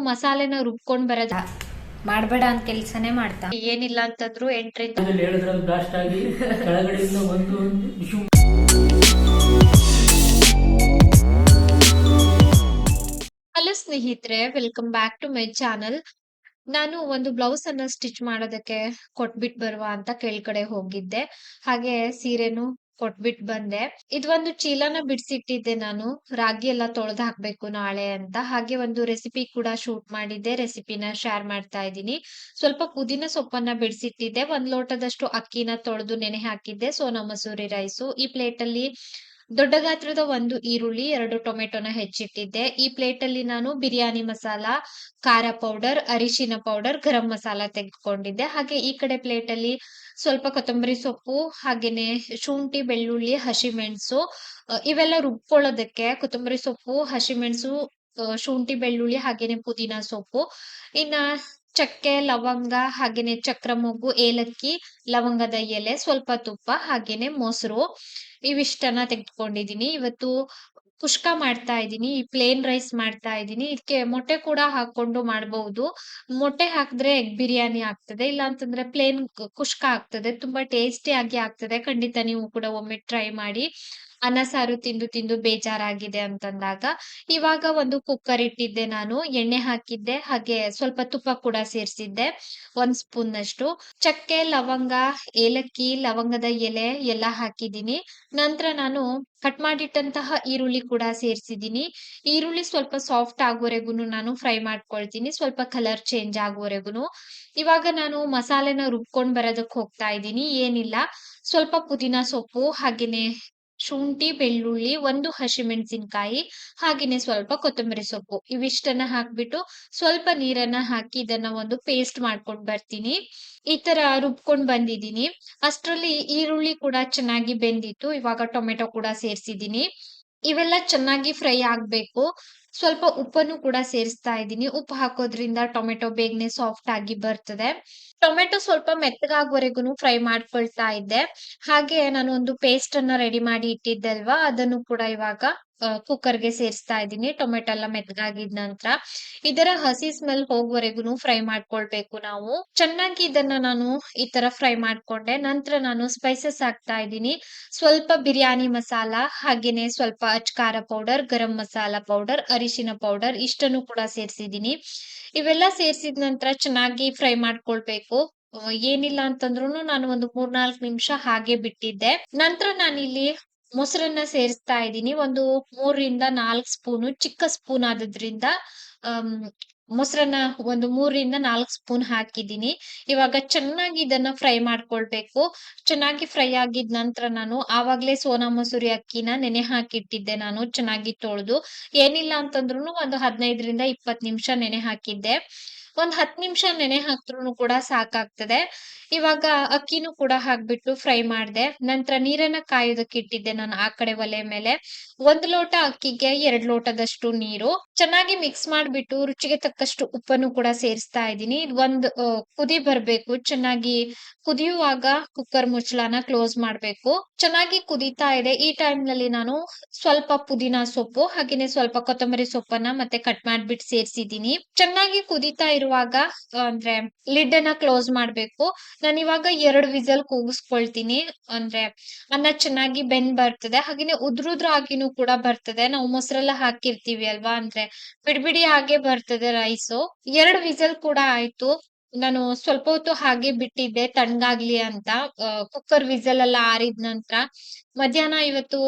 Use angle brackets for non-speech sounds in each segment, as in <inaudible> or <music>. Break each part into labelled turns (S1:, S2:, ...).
S1: ಮಸಾಲೆನ ರುಬ್ಕೊಂಡ್ ಬರೋದ.
S2: ಮಾಡಬೇಡ ಅಂತ ಕೆಲ್ಸನೇ ಮಾಡ್ತಾ.
S1: ಏನಿಲ್ಲ ಅಂತಂದ್ರು
S3: ಎಂಟ್ರಿ ಬ್ಲಾಸ್ಟ್ ಆಗಿ ಕೆಳಗಡೆಯಿಂದ ಒಂದು ವಿಷು
S1: ಹಲೋ ಸ್ನೇಹಿತರೆ welcome back to my channel ನಾನು ಒಂದು ಬ್ಲೌಸ್ ಅನ್ನ ಸ್ಟಿಚ್ ಮಾಡೋದಕ್ಕೆ ಕೊಟ್ಬಿಟ್ ಬರುವ ಅಂತ ಕೆಳಗಡೆ ಹೋಗಿದ್ದೆ. ಹಾಗೆ ಸೀರೆನು ಕೊಟ್ಬಿಟ್ ಬಂದೆ. ಇದೊಂದು ಚೀಲನ ಬಿಡಿಸಿಟ್ಟಿದ್ದೆ ನಾನು. ರಾಗಿ ಎಲ್ಲ ತೊಳೆದು ಹಾಕ್ಬೇಕು ನಾಳೆ ಅಂತ. ಹಾಗೆ ಒಂದು ರೆಸಿಪಿ ಕೂಡ ಶೂಟ್ ಮಾಡಿದ್ದೆ. ರೆಸಿಪಿನ ಶೇರ್ ಮಾಡ್ತಾ ಇದ್ದೀನಿ. ಸ್ವಲ್ಪ ಪುದೀನ ಸೊಪ್ಪನ್ನ ಬಿಡಿಸಿಟ್ಟಿದ್ದೆ. ಒಂದ್ ಲೋಟದಷ್ಟು ಅಕ್ಕಿನ ತೊಳೆದು ನೆನೆ ಹಾಕಿದ್ದೆ. ಸೋನಾ ಮಸೂರಿ ರೈಸು ಈ ಪ್ಲೇಟ್ ಅಲ್ಲಿ ದೊಡ್ಡ ಗಾತ್ರದ ಒಂದು ಈರುಳ್ಳಿ, ಎರಡು ಟೊಮೆಟೊನ ಹೆಚ್ಚಿಟ್ಟಿದ್ದೆ. ಈ ಪ್ಲೇಟ್ ಅಲ್ಲಿ ನಾನು ಬಿರಿಯಾನಿ ಮಸಾಲ, ಖಾರ ಪೌಡರ್ ಅರಿಶಿನ ಪೌಡರ್ ಗರಂ ಮಸಾಲ ತೆಗೆದುಕೊಂಡಿದ್ದೆ. ಹಾಗೆ ಈ ಕಡೆ ಪ್ಲೇಟ್ ಅಲ್ಲಿ ಸ್ವಲ್ಪ ಕೊತ್ತಂಬರಿ ಸೊಪ್ಪು, ಹಾಗೇನೆ ಶುಂಠಿ, ಬೆಳ್ಳುಳ್ಳಿ ಹಸಿಮೆಣಸು ಇವೆಲ್ಲ ರುಬ್ಕೊಳ್ಳೋದಕ್ಕೆ ಕೊತ್ತಂಬರಿ ಸೊಪ್ಪು ಹಸಿಮೆಣಸು ಶುಂಠಿ, ಬೆಳ್ಳುಳ್ಳಿ, ಹಾಗೇನೆ ಪುದೀನ ಸೊಪ್ಪು. ಇನ್ನ ಚಕ್ಕೆ, ಲವಂಗ ಹಾಗೇನೆ ಚಕ್ರ ಮೊಗ್ಗು ಏಲಕ್ಕಿ, ಲವಂಗದ ಎಲೆ, ಸ್ವಲ್ಪ ತುಪ್ಪ ಹಾಗೇನೆ ಮೊಸರು ಇವಿಷ್ಟನ್ನ ತೆಗೆದುಕೊಂಡಿದ್ದೀನಿ. ಇವತ್ತು ಕುಷ್ಕ ಮಾಡ್ತಾ ಇದ್ದೀನಿ ಈ ಪ್ಲೇನ್ ರೈಸ್ ಮಾಡ್ತಾ ಇದ್ದೀನಿ. ಇದಕ್ಕೆ ಮೊಟ್ಟೆ ಕೂಡ ಹಾಕೊಂಡು ಮಾಡಬಹುದು ಮೊಟ್ಟೆ ಹಾಕಿದ್ರೆ ಎಗ್ ಬಿರಿಯಾನಿ ಆಗ್ತದೆ ಇಲ್ಲ ಅಂತಂದ್ರೆ ಪ್ಲೇನ್ ಕುಷ್ಕ ಆಗ್ತದೆ. ತುಂಬಾ ಟೇಸ್ಟಿ ಆಗಿ ಆಗ್ತದೆ. ಖಂಡಿತ ನೀವು ಕೂಡ ಒಮ್ಮೆ ಟ್ರೈ ಮಾಡಿ. ಅನ್ನ, ಸಾರು ತಿಂದು ತಿಂದು ಬೇಜಾರಾಗಿದೆ ಅಂತಂದಾಗ ಇವಾಗ ಒಂದು ಕುಕ್ಕರ್ ಇಟ್ಟಿದ್ದೆ ನಾನು, ಎಣ್ಣೆ ಹಾಕಿದ್ದೆ, ಹಾಗೆ ಸ್ವಲ್ಪ ತುಪ್ಪ ಕೂಡ ಸೇರಿಸಿದ್ದೆ, ಒಂದ್ ಸ್ಪೂನ್ ಅಷ್ಟು ಚಕ್ಕೆ, ಲವಂಗ, ಏಲಕ್ಕಿ, ಲವಂಗದ ಎಲೆ ಎಲ್ಲ ಹಾಕಿದ್ದೀನಿ. ನಂತರ ನಾನು ಕಟ್ ಮಾಡಿಟ್ಟಂತಹ ಈರುಳ್ಳಿ ಕೂಡ ಸೇರಿಸಿದ್ದೀನಿ. ಈರುಳ್ಳಿ ಸ್ವಲ್ಪ ಸಾಫ್ಟ್ ಆಗೋವರೆಗೂ ನಾನು ಫ್ರೈ ಮಾಡ್ಕೊಳ್ತೀನಿ, ಸ್ವಲ್ಪ ಕಲರ್ ಚೇಂಜ್ ಆಗೋವರೆಗೂ ಇವಾಗ ನಾನು ಮಸಾಲೆನ ರುಬ್ಕೊಂಡ್ ಬರೋದಕ್ಕೆ ಹೋಗ್ತಾ ಇದ್ದೀನಿ, ಏನಿಲ್ಲ. ಸ್ವಲ್ಪ ಪುದೀನ ಸೊಪ್ಪು, ಹಾಗೇನೆ ಶುಂಠಿ, ಬೆಳ್ಳುಳ್ಳಿ, ಒಂದು ಹಸಿಮೆಣಸಿನಕಾಯಿ, ಹಾಗೇನೆ ಸ್ವಲ್ಪ ಕೊತ್ತಂಬರಿ ಸೊಪ್ಪು. ಇವಿಷ್ಟನ್ನ ಹಾಕ್ಬಿಟ್ಟು ಸ್ವಲ್ಪ ನೀರನ್ನ ಹಾಕಿ ಇದನ್ನ ಒಂದು ಪೇಸ್ಟ್ ಮಾಡ್ಕೊಂಡ್ ಬರ್ತೀನಿ. ಈ ತರ ರುಬ್ಕೊಂಡ್ ಬಂದಿದ್ದೀನಿ. ಅಷ್ಟರಲ್ಲಿ ಈರುಳ್ಳಿ ಕೂಡ ಚೆನ್ನಾಗಿ ಬೆಂದಿತ್ತು. ಇವಾಗ ಟೊಮೆಟೊ ಕೂಡ ಸೇರ್ಸಿದೀನಿ ಇವೆಲ್ಲ ಚೆನ್ನಾಗಿ ಫ್ರೈ ಆಗ್ಬೇಕು. ಸ್ವಲ್ಪ ಉಪ್ಪನ್ನು ಕೂಡ ಸೇರಿಸ್ತಾ ಇದ್ದೀನಿ. ಉಪ್ಪು ಹಾಕೋದ್ರಿಂದ ಟೊಮೆಟೊ ಬೇಗನೆ ಸಾಫ್ಟ್ ಆಗಿ ಬರ್ತದೆ. ಟೊಮೆಟೊ ಸ್ವಲ್ಪ ಮೆತ್ತಗಾಗುವರೆಗೂ ಫ್ರೈ ಮಾಡ್ಕೊಳ್ತಾ ಇದ್ದೆ. ಹಾಗೆ ನಾನು ಒಂದು ಪೇಸ್ಟ್ ಅನ್ನ ರೆಡಿ ಮಾಡಿ ಇಟ್ಟಿದ್ದಲ್ವಾ ಅದನ್ನು ಕೂಡ ಇವಾಗ ಕುಕ್ಕರ್ಗೆ ಸೇರಿಸ್ತಾ ಇದ್ದೀನಿ. ಟೊಮೆಟೊ ಎಲ್ಲ ಮೆತ್ತಗಾಗಿದ ನಂತರ ಇದರ ಹಸಿ ಸ್ಮೆಲ್ ಹೋಗುವವರೆಗೂ ಫ್ರೈ ಮಾಡ್ಕೊಳ್ಬೇಕು ನಾವು. ಚೆನ್ನಾಗಿ ಇದನ್ನ ನಾನು ಈ ತರ ಫ್ರೈ ಮಾಡ್ಕೊಂಡೆ. ನಂತರ ನಾನು ಸ್ಪೈಸಸ್ ಹಾಕ್ತಾ ಇದ್ದೀನಿ. ಸ್ವಲ್ಪ ಬಿರಿಯಾನಿ ಮಸಾಲ, ಹಾಗೇನೆ ಸ್ವಲ್ಪ ಅಚ್ಕಾರ ಪೌಡರ್ ಗರಂ ಮಸಾಲ ಪೌಡರ್ ಅರಿಶಿನ ಪೌಡರ್ ಇಷ್ಟನ್ನು ಕೂಡ ಸೇರಿಸಿದೀನಿ ಇವೆಲ್ಲ ಸೇರಿಸಿದ ನಂತರ ಚೆನ್ನಾಗಿ ಫ್ರೈ ಮಾಡ್ಕೊಳ್ಬೇಕು. ಏನಿಲ್ಲ ಅಂತಂದ್ರು ನಾನು ಒಂದು ಮೂರ್ನಾಲ್ಕು ನಿಮಿಷ ಹಾಗೆ ಬಿಟ್ಟಿದ್ದೆ. ನಂತರ ನಾನಿಲ್ಲಿ ಮೊಸರನ್ನ ಸೇರಿಸ್ತಾ ಇದ್ದೀನಿ. ಒಂದು ಮೂರರಿಂದ ನಾಲ್ಕು ಸ್ಪೂನು, ಚಿಕ್ಕ ಸ್ಪೂನ್ ಆದದ್ರಿಂದ ಮೊಸರನ್ನ ಒಂದು ಮೂರರಿಂದ ನಾಲ್ಕು ಸ್ಪೂನ್ ಹಾಕಿದ್ದೀನಿ. ಇವಾಗ ಚೆನ್ನಾಗಿ ಇದನ್ನ ಫ್ರೈ ಮಾಡ್ಕೊಳ್ಬೇಕು. ಚೆನ್ನಾಗಿ ಫ್ರೈ ಆಗಿದ ನಂತರ ನಾನು ಆವಾಗ್ಲೇ ಸೋನಾ ಮಸೂರಿ ಅಕ್ಕಿನ ನೆನೆ ಹಾಕಿಟ್ಟಿದ್ದೆ ನಾನು, ಚೆನ್ನಾಗಿ ತೊಳೆದು. ಏನಿಲ್ಲ ಅಂತಂದ್ರು ಒಂದು ಹದಿನೈದರಿಂದ ಇಪ್ಪತ್ತು ನಿಮಿಷ ನೆನೆ ಹಾಕಿದ್ದೆ. ಒಂದ್ ಹತ್ ನಿಮಿಷ ನೆನೆ ಹಾಕ್ದ್ರು ಕೂಡ ಸಾಕಾಗ್ತದೆ. ಇವಾಗ ಅಕ್ಕಿನೂ ಕೂಡ ಹಾಕ್ಬಿಟ್ಟು ಫ್ರೈ ಮಾಡ್ದೆ. ನಂತರ ನೀರನ್ನ ಕಾಯೋದಕ್ಕೆ ಇಟ್ಟಿದ್ದೆ ನಾನು ಆ ಕಡೆ ಒಲೆ ಮೇಲೆ. ಒಂದ್ ಲೋಟ ಅಕ್ಕಿಗೆ ಎರಡ್ ಲೋಟದಷ್ಟು ನೀರು. ಚೆನ್ನಾಗಿ ಮಿಕ್ಸ್ ಮಾಡ್ಬಿಟ್ಟು ರುಚಿಗೆ ತಕ್ಕಷ್ಟು ಉಪ್ಪನ್ನು ಕೂಡ ಸೇರಿಸ್ತಾ ಇದ್ದೀನಿ. ಇದ್ ಒಂದ್ ಕುದಿ ಬರ್ಬೇಕು. ಚೆನ್ನಾಗಿ ಕುದಿಯುವಾಗ ಕುಕ್ಕರ್ ಮುಚ್ಚಳನ ಕ್ಲೋಸ್ ಮಾಡ್ಬೇಕು. ಚೆನ್ನಾಗಿ ಕುದೀತಾ ಇದೆ. ಈ ಟೈಮ್ನಲ್ಲಿ ನಾನು ಸ್ವಲ್ಪ ಪುದೀನ ಸೊಪ್ಪು, ಹಾಗೇನೆ ಸ್ವಲ್ಪ ಕೊತ್ತಂಬರಿ ಸೊಪ್ಪನ್ನ ಮತ್ತೆ ಕಟ್ ಮಾಡ್ಬಿಟ್ಟು ಸೇರಿಸಿದೀನಿ ಚೆನ್ನಾಗಿ ಕುದೀತಾ ಇರುವಾಗ, ಅಂದ್ರೆ ಲಿಡ್ ಅನ್ನ ಕ್ಲೋಸ್ ಮಾಡ್ಬೇಕು. ನಾನು ಇವಾಗ ಎರಡು ವಿಸಲ್ ಕೂಗಿಸ್ಕೊಳ್ತೀನಿ. ಅಂದ್ರೆ ಅನ್ನ ಚೆನ್ನಾಗಿ ಬೆಂದ್ ಬರ್ತದೆ. ಹಾಗೇನೆ ಉದ್ರುದ್ರಾಗಿನೂ ಕೂಡ ಬರ್ತದೆ. ನಾವು ಮೊಸರೆಲ್ಲ ಹಾಕಿರ್ತೀವಿ ಅಲ್ವಾ? ಅಂದ್ರೆ ಬಿಡಿ ಬಿಡಿ ಹಾಗೆ ಬರ್ತದೆ ರೈಸು ಎರಡು ವಿಸಲ್ ಕೂಡ ಆಯ್ತು. ನಾನು ಸ್ವಲ್ಪ ಹೊತ್ತು ಹಾಗೆ ಬಿಟ್ಟಿದ್ದೆ, ತಣ್ಣಗಾಗ್ಲಿ ಅಂತ. ಕುಕ್ಕರ್ ವಿಸಲ್ ಎಲ್ಲ ಆರಿದ ನಂತರ ಮಧ್ಯಾಹ್ನ ಇವತ್ತು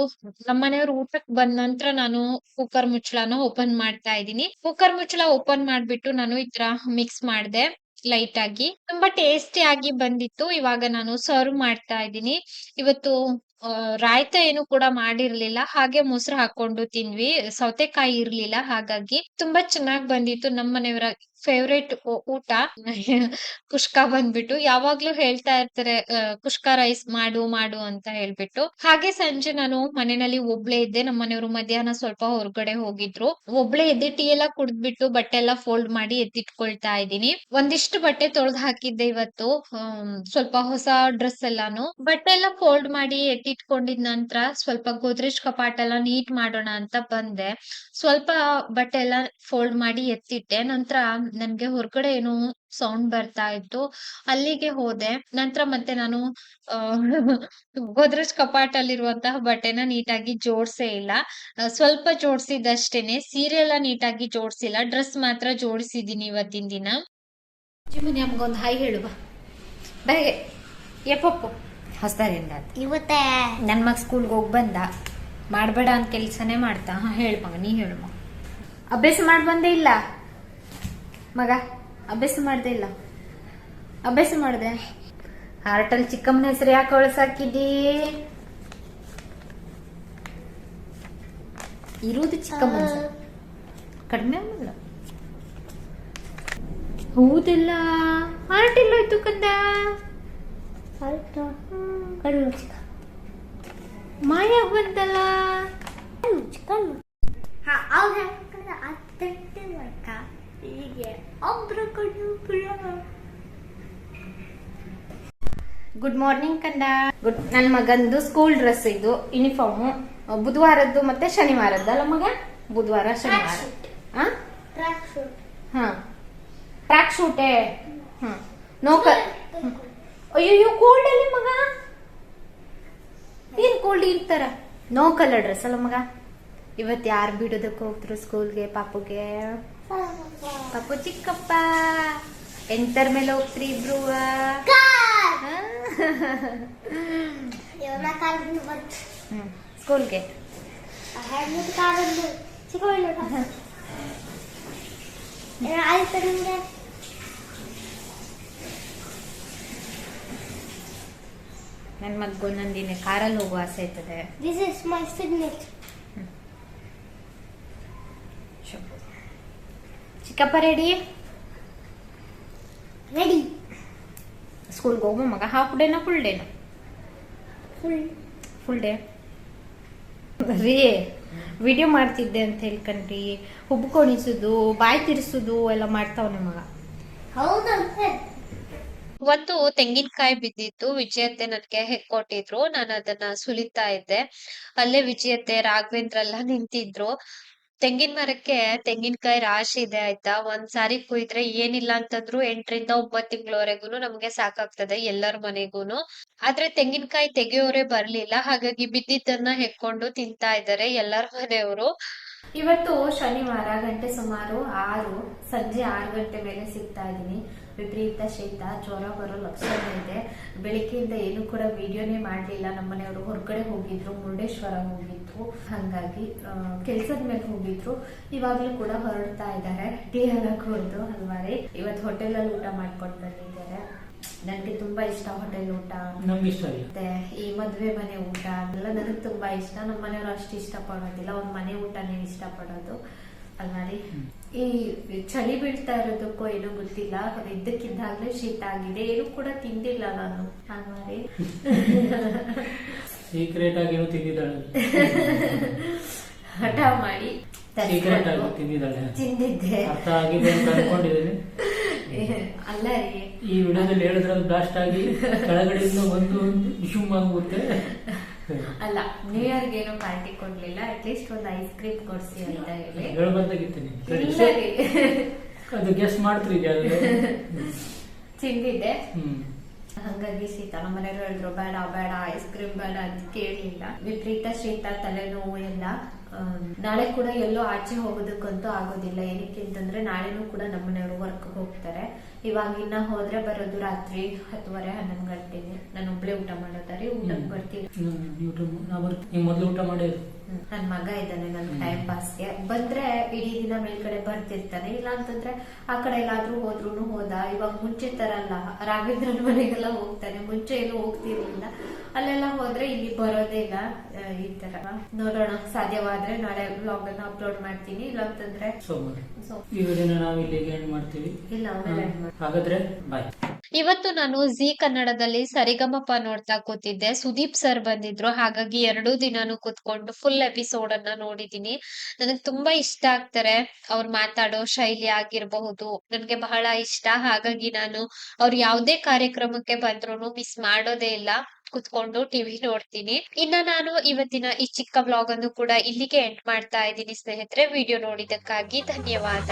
S1: ನಮ್ಮನೆಯವ್ರು ಊಟಕ್ ಬಂದ ನಂತರ ನಾನು ಕುಕ್ಕರ್ ಮುಚ್ಚಳನ ಓಪನ್ ಮಾಡ್ತಾ ಇದ್ದೀನಿ. ಕುಕ್ಕರ್ ಮುಚ್ಚಳ ಓಪನ್ ಮಾಡ್ಬಿಟ್ಟು ನಾನು ಈ ತರ ಮಿಕ್ಸ್ ಮಾಡ್ದೆ ಲೈಟ್ ಆಗಿ. ತುಂಬಾ ಟೇಸ್ಟಿ ಆಗಿ ಬಂದಿತ್ತು. ಇವಾಗ ನಾನು ಸರ್ವ್ ಮಾಡ್ತಾ ಇದ್ದೀನಿ. ಇವತ್ತು ರಾಯ್ತ ಏನು ಕೂಡ ಮಾಡಿರ್ಲಿಲ್ಲ. ಹಾಗೆ ಮೊಸರು ಹಾಕೊಂಡು ತಿಂದ್ವಿ. ಸೌತೆಕಾಯಿ ಇರ್ಲಿಲ್ಲ. ಹಾಗಾಗಿ ತುಂಬಾ ಚೆನ್ನಾಗ್ ಬಂದಿತ್ತು. ನಮ್ಮ ಮನೆಯವರ ಫೇವ್ರೇಟ್ ಊಟ. <laughs> ಕುಷ್ಕ ಬಂದ್ಬಿಟ್ಟು ಯಾವಾಗ್ಲೂ ಹೇಳ್ತಾ ಇರ್ತಾರೆ ಕುಷ್ಕ ರೈಸ್ ಮಾಡು ಮಾಡು ಅಂತ ಹೇಳ್ಬಿಟ್ಟು. ಹಾಗೆ ಸಂಜೆ ನಾನು ಮನೆಯಲ್ಲಿ ಒಬ್ಳೆ ಇದ್ದೆ. ನಮ್ಮ ಮನೆಯವರು ಮಧ್ಯಾಹ್ನ ಸ್ವಲ್ಪ ಹೊರಗಡೆ ಹೋಗಿದ್ರು. ಒಬ್ಳೆ ಇದ್ದೆ ಟೀ ಎಲ್ಲ ಕುಡ್ದ್ಬಿಟ್ಟು ಬಟ್ಟೆ ಎಲ್ಲ ಫೋಲ್ಡ್ ಮಾಡಿ ಎತ್ತಿಟ್ಕೊಳ್ತಾ ಇದ್ದೀನಿ. ಒಂದಿಷ್ಟು ಬಟ್ಟೆ ತೊಳೆದು ಹಾಕಿದ್ದೆ ಇವತ್ತು. ಸ್ವಲ್ಪ ಹೊಸ ಡ್ರೆಸ್ ಎಲ್ಲಾನು. ಬಟ್ಟೆ ಎಲ್ಲ ಫೋಲ್ಡ್ ಮಾಡಿ ಎತ್ತಿಟ್ಕೊಂಡಿದ್ ನಂತರ ಸ್ವಲ್ಪ ಗೋದ್ರೇಜ್ ಕಪಾಟ್ ಎಲ್ಲ ನೀಟ್ ಮಾಡೋಣ ಅಂತ ಬಂದೆ. ಸ್ವಲ್ಪ ಬಟ್ಟೆ ಎಲ್ಲ ಫೋಲ್ಡ್ ಮಾಡಿ ಎತ್ತಿಟ್ಟೆ. ನಂತರ ನನ್ಗೆ ಹೊರಗಡೆ ಏನು ಸೌಂಡ್ ಬರ್ತಾ ಇತ್ತು. ಅಲ್ಲಿಗೆ ಹೋದೆ. ನಂತರ ಮತ್ತೆ ನಾನು ಗೋದ್ರೇಜ್ ಕಪಾಟಲ್ಲಿರುವಂತಹ ಬಟ್ಟೆನ ನೀಟಾಗಿ ಜೋಡ್ಸೇ ಇಲ್ಲ. ಸ್ವಲ್ಪ ಜೋಡಿಸಿದಷ್ಟೇನೆ. ಸೀರೆ ಎಲ್ಲ ನೀಟಾಗಿ ಜೋಡಿಸಿಲ್ಲ. ಡ್ರೆಸ್ ಮಾತ್ರ ಜೋಡಿಸಿದೀನಿ ಇವತ್ತಿನ ದಿನ.
S2: ನಮ್ಗೊಂದು ಹಾಯ್ ಹೇಳುವ ಬೇಗೆ ಎಪ್ಪಪ್ಪು ಹೊಸ್ದಾರಿಂದ
S4: ಇವತ್ತೆ?
S2: ನನ್ನ ಮಗ ಸ್ಕೂಲ್ಗೆ ಹೋಗಿ ಬಂದ. ಮಾಡಬೇಡ ಅಂತ ಕೆಲಸನೇ ಮಾಡ್ತಾ. ಹಾಂ ಹೇಳು ಮಗ ನೀ ಹೇಳು ಮಗ. ಅಭ್ಯಾಸ ಮಾಡಿ ಬಂದೇ ಇಲ್ಲ. ಮಗ ಅಭ್ಯಾಸ ಮಾಡ್ದೆ ಇಲ್ಲ. ಅಭ್ಯಾಸ ಮಾಡಿದೆ. ಹಾರ್ಟಲ್ಲಿ ಚಿಕ್ಕಮ್ಮನ ಹೆಸರು ಯಾಕೆ ಕಳ್ಸಾಕಿದ್ದೀ ಇರುವುದು ಚಿಕ್ಕಮ್ಮ. ಕಡಿಮೆ ಆಗಲ್ಲ ಹೌದಿಲ್ಲ. ಹಾರ್ಟ್ ಎಲ್ಲೋಯ್ತು ಕಂದ. ಮಾಯ ಬಂತಲ್ಲ.
S4: ಹಾ ಅವ್ರು ಹೀಗೆ ಒಬ್ರು ಕಣ್ಣು ಬಿಡೋ.
S2: ಗುಡ್ ಮಾರ್ನಿಂಗ್ ಕಂದ. ಗುಡ್ ನನ್ನ ಮಗಂದು ಸ್ಕೂಲ್ ಡ್ರೆಸ್ ಇದು ಯೂನಿಫಾರ್ಮ್ ಬುಧವಾರದ್ದು ಮತ್ತೆ ಶನಿವಾರದ್ದು. ಅಲ್ಲ ಮಗ? ಬುಧವಾರ ಶನಿವಾರ. ಹಾ. ಟ್ರ್ಯಾಕ್ ಶೂಟೇ ಹಾ ನೋಕ ಅಯ್ಯೋ ಕೋಲ್ಡ್ ಅಲ್ಲಿ ಮಗ? ಏನ್ ಕೋಲ್ಡ್ ಇರ್ತಾರ ನೋ ಕಲರ್ ಡ್ರೆಸ್ ಅಲ್ಲ ಮಗ. ಇವತ್ತು ಯಾರು ಬಿಡೋದಕ್ಕೆ ಹೋಗ್ತಾರ ಸ್ಕೂಲ್ಗೆ ಪಾಪುಗೆ? ಪಾಪು ಚಿಕ್ಕಪ್ಪ. ಎಂತರ ಮೇಲೆ ಹೋಗ್ತ್ರಿ ಇಬ್ರು. ಸ್ಕೂಲ್ಗೆ
S4: ಆಯ್ತು ನಿಮಗೆ.
S2: ನನ್ನ ಮಗ ಒಂದೊಂದಿನ ಕಾರಲ್ಲಿ ಹೋಗುವ ಆಸೆ ಆಯ್ತದೆ
S4: ದಿಸ್ ಇಸ್ ಮೈ ಸಿಗ್ನೇಚರ್
S2: ಚಿಕ್ಕಪ್ಪ ರೆಡಿ
S4: ರೆಡಿ
S2: ಸ್ಕೂಲ್ಗೆ ಹೋಗೋ ಮಗ. ಹಾಫ್ ಡೇನಾ ಫುಲ್ ಡೇನ
S4: ಫುಲ್
S2: ಫುಲ್ ಡೇ ರೀ ವಿಡಿಯೋ ಮಾಡ್ತಿದ್ದೆ ಅಂತ ಹೇಳ್ಕಂಡ್ರಿ ಹುಬ್ಬು ಕೊಣಿಸೋದು ಬಾಯಿ ತಿರ್ಸೋದು ಎಲ್ಲ ಮಾಡ್ತಾವನೆ ಮಗ.
S4: ಹೌದಂತೆ
S1: ಒಂದು ತೆಂಗಿನಕಾಯಿ ಬಿದ್ದಿತ್ತು, ವಿಜಯತೆ ನನ್ಗೆ ಕೊಟ್ಟಿದ್ರು ನಾನು ಅದನ್ನ ಸುಲಿತಾ ಇದ್ದೆ. ಅಲ್ಲೇ ವಿಜಯತೆ ರಾಘವೇಂದ್ರ ಎಲ್ಲ ನಿಂತಿದ್ರು. ತೆಂಗಿನ ಮರಕ್ಕೆ ತೆಂಗಿನಕಾಯಿ ರಾಶಿ ಇದೆ ಆಯ್ತಾ? ಒಂದ್ ಸಾರಿ ಕುಯ್ದ್ರೆ ಏನಿಲ್ಲ ಅಂತಂದ್ರು ಎಂಟರಿಂದ ಒಂಬತ್ ತಿಂಗಳವರೆಗೂ ನಮ್ಗೆ ಸಾಕಾಗ್ತದೆ ಎಲ್ಲರ ಮನೆಗೂನು. ಆದ್ರೆ ತೆಂಗಿನಕಾಯಿ ತೆಗೆಯೋರೆ ಬರ್ಲಿಲ್ಲ. ಹಾಗಾಗಿ ಬಿದ್ದಿದ್ದನ್ನ ಹೆಕ್ಕೊಂಡು ತಿಂತಾ ಇದ್ದಾರೆ ಎಲ್ಲರ ಮನೆಯವರು.
S2: ಇವತ್ತು ಶನಿವಾರ, ಗಂಟೆ ಸುಮಾರು ಆರು, ಸಂಜೆ ಆರು ಗಂಟೆ ಮೇಲೆ ಸಿಗ್ತಾ ಇದ್ದೀನಿ. ವಿಪರೀತ ಶೀತ, ಜ್ವರ ಬರೋ ಲಕ್ಷಣ ಇದೆ. ಬೆಳಿಗ್ಗೆಯಿಂದ ಏನು ಕೂಡ ವಿಡಿಯೋನೇ ಮಾಡಲಿಲ್ಲ. ನಮ್ಮನೆಯವರು ಹೊರಗಡೆ ಹೋಗಿದ್ರು, ಮುರುಡೇಶ್ವರ ಹೋಗಿದ್ರು. ಹಾಗಾಗಿ ಕೆಲ್ಸದ ಮೇಲೆ ಹೋಗಿದ್ರು. ಇವಾಗ್ಲೂ ಕೂಡ ಹೊರಡ್ತಾ ಇದ್ದಾರೆ. ಟೀ ಎಲ್ಲ ಕುಡ್ದು ಅಲ್ವಾರಿ ಇವತ್ತು ಹೋಟೆಲಲ್ಲಿ ಊಟ ಮಾಡ್ಕೊಂಡು ಬಂದಿದ್ದಾರೆ ನನಗೆ ತುಂಬಾ ಇಷ್ಟ ಹೋಟೆಲ್ ಊಟ.
S3: ನಮ್ಗೆ ಇಷ್ಟ ಇಲ್ಲ.
S2: ಮತ್ತೆ ಈ ಮದ್ವೆ ಮನೆ ಊಟ ಅದೆಲ್ಲ ನನಗೆ ತುಂಬಾ ಇಷ್ಟ. ನಮ್ಮ ಮನೆಯವರು ಅಷ್ಟು ಇಷ್ಟ ಪಡೋದಿಲ್ಲ ಒಂದ್ ಮನೆ ಊಟನೇ ಇಷ್ಟ ಪಡೋದು ಅಲ್ವಾರಿ ಈ ಚಳಿ ಬೀಳ್ತಾ ಇರೋದಕ್ಕೂ ಏನೋ ಗೊತ್ತಿಲ್ಲ. ಇದ್ದಕ್ಕಿದ್ದಾಗ್ಲೇ ಶೀತ ಆಗಿದೆ. ಏನು ಕೂಡ ತಿಂದಿಲ್ಲ ನಾನು. ಅಲ್ಮಾರಿ
S3: ಸೀಕ್ರೆಟ್ ಆಗಿ ತಿಂದಿದ್ದಾಳೆ.
S2: ಹಠ ಮಾಡಿ.
S3: ತಿಂದಿದ್ದಾಳೆ.
S2: ತಿಂದಿದ್ದೆ.
S3: ಅರ್ಥ ಆಗಿದೆ ಅಂತ ಅನ್ಕೊಂಡಿದ್ದೀನಿ. <laughs>
S2: ಅಲ್ಲ ರೀ.
S3: ಈ ವಿಡಿಯೋದಲ್ಲಿ ಹೇಳಿದ್ರಲ್ಲಿ ಬ್ಲಾಸ್ಟ್ ಆಗಿ ಕೆಳಗಡೆಯಿಂದ <laughs> ಒಂದು ವಿಷುಮ್ ಆಗುತ್ತೆ
S2: ಅಲ್ಲ ನ್ಯೂ ಇಯರ್ಗೆ ಏನೋ ಪಾರ್ಟಿ ಕೊಡ್ಲಿಲ್ಲ ಅಟ್ಲೀಸ್ಟ್ ಒಂದು ಐಸ್ ಕ್ರೀಮ್ ಕೊಡ್ಸಿ ಅಂತ ಹೇಳಿ.
S3: ಹೇಳ್ಬಾರ್ದಾಗಿತ್ತು ನೀನು <laughs> ಅದು ಗೆಸ್ ಮಾಡ್ತೀರಿ
S2: ತಿಂದಿದ್ದೆ. ಹಂಗಾಗಿ ಶೀತ ನಮ್ಮ ಮನೆಯವರು ಹೇಳಿದ್ರು ಬೇಡ ಬೇಡ ಐಸ್ ಕ್ರೀಮ್ ಬೇಡ ಅಂತ ಕೇಳಿಲ್ಲ ವಿಪರೀತ ಶೀತ ತಲೆನೋವು ಎಲ್ಲ. ನಾಳೆ ಕೂಡ ಎಲ್ಲೋ ಆಚೆ ಹೋಗೋದಕ್ಕಂತೂ ಆಗೋದಿಲ್ಲ. ಏನಕ್ಕೆ ಅಂತಂದ್ರೆ ನಾಳೆನೂ ಕೂಡ ನಮ್ಮನೆಯವರು ವರ್ಕ್ ಹೋಗ್ತಾರೆ. ಇವಾಗ ಇನ್ನ ಹೋದ್ರೆ ಬರೋದು ರಾತ್ರಿ ಹತ್ತುವರೆ ಹನ್ನೊಂದು ಗಂಟೆಗೆ. ನಾನು ಒಬ್ಳೆ ಊಟ ಮಾಡೋದಾರಿ ಊಟಕ್ಕೆ ಬರ್ತೀನಿ
S3: ಮೊದಲು ಊಟ ಮಾಡಿ
S2: ನನ್ ಮಗ ಇದ್ದಾನೆ ನನ್ ಟೈಮ್ ಪಾಸ್ಗೆ ಬಂದ್ರೆ ಇಡೀ ದಿನ ಮೇಲ್ಗಡೆ ಬರ್ತಿರ್ತಾನೆ. ಇಲ್ಲ ಅಂತಂದ್ರೆ ಆ ಕಡೆ ಎಲ್ಲಾದ್ರೂ ಹೋದ್ರು ಹೋದ. ಇವಾಗ ಮುಂಚೆ ತರ ಅಲ್ಲ. ರಾಘವೇಂದ್ರನ ಮನೆಗೆಲ್ಲ ಹೋಗ್ತಾನೆ. ಮುಂಚೆ ಎಲ್ಲೂ ಹೋಗ್ತಿರ್ಲಿಲ್ಲ. ಅಲ್ಲೆಲ್ಲ ಹೋದ್ರೆ ಇಲ್ಲಿ ಬರೋದೇ ಇಲ್ಲ. ಈ ತರ. ನೋಡೋಣ ಸಾಧ್ಯವಾದ್ರೆ ನಾಳೆ ಬ್ಲಾಗ್ ಅನ್ನ ಅಪ್ಲೋಡ್ ಮಾಡ್ತೀನಿ ಇಲ್ಲ ಅಂತಂದ್ರೆ
S3: ಸೋಮವಾರ ಈ ವಿಡಿಯೋನ ನಾವು ಇಲ್ಲಿಗೆ ಎಂಡ್ ಮಾಡ್ತೀವಿ.
S2: ಇಲ್ಲ
S3: ಹಾಗಾದ್ರೆ ಬಾಯ್
S1: ಇವತ್ತು ನಾನು ಜಿ ಕನ್ನಡದಲ್ಲಿ ಸರಿಗಮಪ ನೋಡ್ತಾ ಕೂತಿದ್ದೆ. ಸುದೀಪ್ ಸರ್ ಬಂದಿದ್ರು. ಹಾಗಾಗಿ ಎರಡೂ ದಿನಾನು ಕೂತ್ಕೊಂಡು ಫುಲ್ ಎಪಿಸೋಡ್ ಅನ್ನ ನೋಡಿದೀನಿ ನನಗೆ ತುಂಬಾ ಇಷ್ಟ ಆಗ್ತಾರೆ ಅವ್ರು ಮಾತಾಡೋ ಶೈಲಿ ಆಗಿರಬಹುದು. ನನ್ಗೆ ಬಹಳ ಇಷ್ಟ. ಹಾಗಾಗಿ ನಾನು ಅವ್ರು ಯಾವ್ದೇ ಕಾರ್ಯಕ್ರಮಕ್ಕೆ ಬಂದ್ರು ಮಿಸ್ ಮಾಡೋದೇ ಇಲ್ಲ. ಕುತ್ಕೊಂಡು ಟಿವಿ ನೋಡ್ತೀನಿ. ಇನ್ನ ನಾನು ಇವತ್ತಿನ ಈ ಚಿಕ್ಕ ವ್ಲಾಗ್ ಅನ್ನು ಕೂಡ ಇಲ್ಲಿಗೆ ಎಂಡ್ ಮಾಡ್ತಾ ಇದ್ದೀನಿ ಸ್ನೇಹಿತರೆ. ವಿಡಿಯೋ ನೋಡಿದ್ದಕ್ಕಾಗಿ ಧನ್ಯವಾದ.